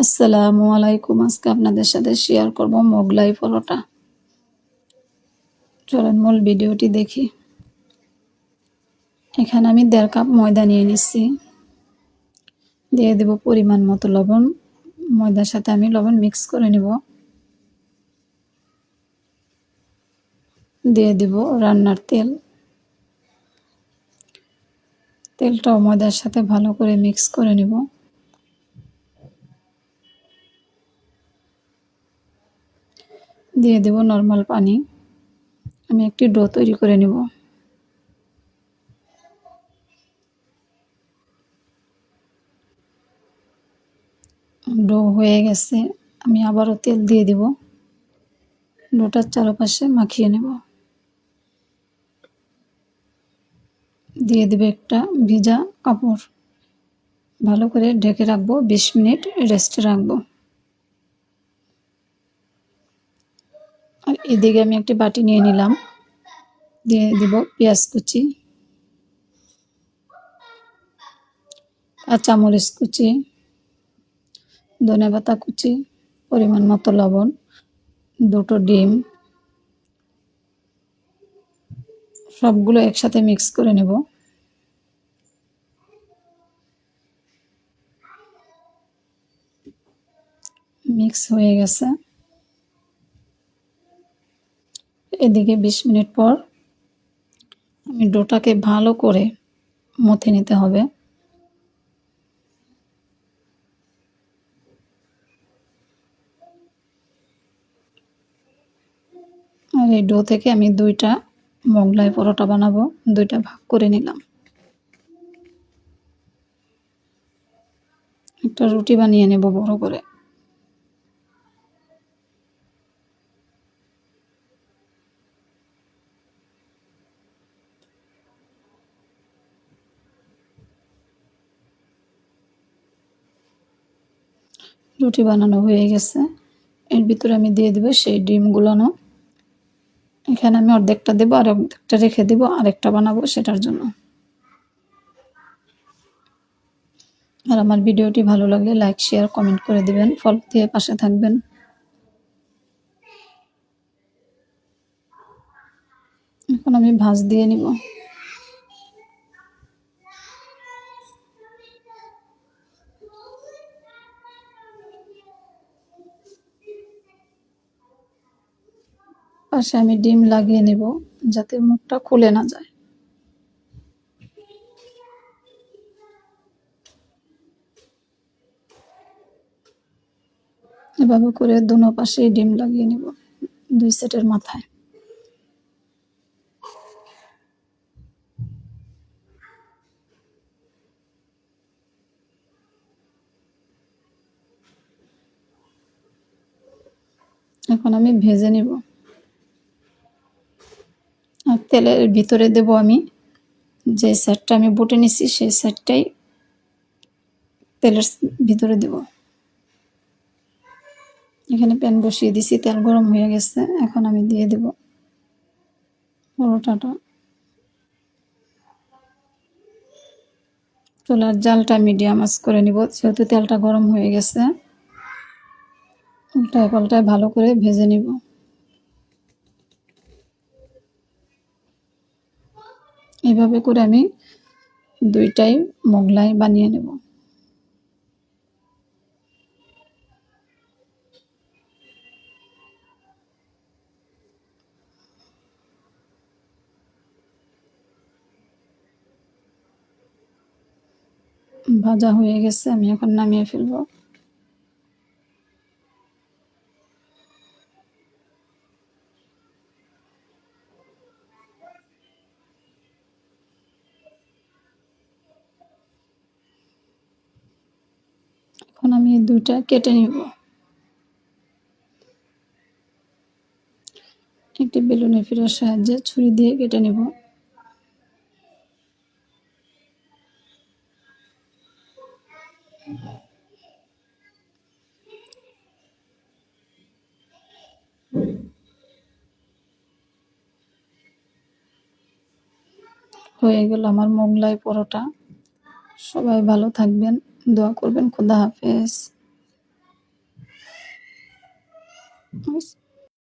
আসসালামু আলাইকুম। আজকে আপনাদের সাথে শেয়ার করব মোগলাই পরোটা। চলেন মূল ভিডিওটি দেখি। এখানে আমি দেড় কাপ ময়দা নিয়ে নিচ্ছি। দিয়ে দেব পরিমাণ মতো লবণ। ময়দার সাথে আমি লবণ মিক্স করে নেব। দিয়ে দেব রান্নার তেল। তেলটাও ময়দার সাথে ভালো করে মিক্স করে নেব। দিয়ে দেব নর্মাল পানি। আমি একটি ডো তৈরি করে নেব। ডো হয়ে গেছে। আমি আবারও তেল দিয়ে দেব। ডোটার চারপাশে মাখিয়ে নেব। দিয়ে দেবে একটা ভিজা কাপড়। ভালো করে ঢেকে রাখব। বিশ মিনিট রেস্টে রাখব। আর এদিকে আমি একটি বাটি নিয়ে নিলাম। দিয়ে দিব পেঁয়াজ কুচি, কাঁচামরিচ কুচি ধনে পাতা কুচি, পরিমাণ মতো লবণ, দুটো ডিম, সবগুলো একসাথে মিক্স করে নেব। মিক্স হয়ে গেছে। এদিকে বিশ মিনিট পর আমি ডোটাকে ভালো করে মথে নিতে হবে। আর এই ডো থেকে আমি দুইটা মোগলাই পরোটা বানাবো, দুইটা ভাগ করে নিলাম। একটা রুটি বানিয়ে নেব বড় করে। রুটি বানানো হয়ে গেছে। এর ভিতরে আমি দিয়ে দেবো সেই ডিমগুলোনো। এখানে আমি অর্ধেকটা দেবো আর অর্ধেকটা রেখে দেবো, আরেকটা বানাবো সেটার জন্য। আর আমার ভিডিওটি ভালো লাগলে লাইক, শেয়ার, কমেন্ট করে দিবেন। ফলো দিয়ে পাশে থাকবেন। এখন আমি ভাজ দিয়ে নিব। পাশে আমি ডিম লাগিয়ে নেব, যাতে মুখটা খুলে না যায়। এভাবে করে দুনো পাশে ডিম লাগিয়ে নেব, দুই সেটের মাথায়। এখন আমি ভেজে নিব। আর তেলের ভিতরে দেব আমি যে সেটটা আমি বুটে নিছি, সেই সেটটাই তেলের ভিতরে দেব। এখানে প্যান বসিয়ে দিছি, তেল গরম হয়ে গেছে, এখন আমি দিয়ে দেব পরোটাটা। চুলার জালটা মিডিয়াম আস করে নিব, যেহেতু তেলটা গরম হয়ে গেছে, উল্টায় পাল্টায় ভালো করে ভেজে নিব। এভাবে করে আমি দুইটাই মোগলাই বানিয়ে নেব। ভাজা হয়ে গেছে আমি এখন নামিয়ে ফেলব। এখন আমি দুইটা কেটে নিব। একটি বেলুনের ফিরার সাহায্যে ছুরি দিয়ে কেটে নিব। হয়ে গেল আমার মোগলাই পরোটা। সবাই ভালো থাকবেন। দোয়া করবেন খোদা হাফেজ।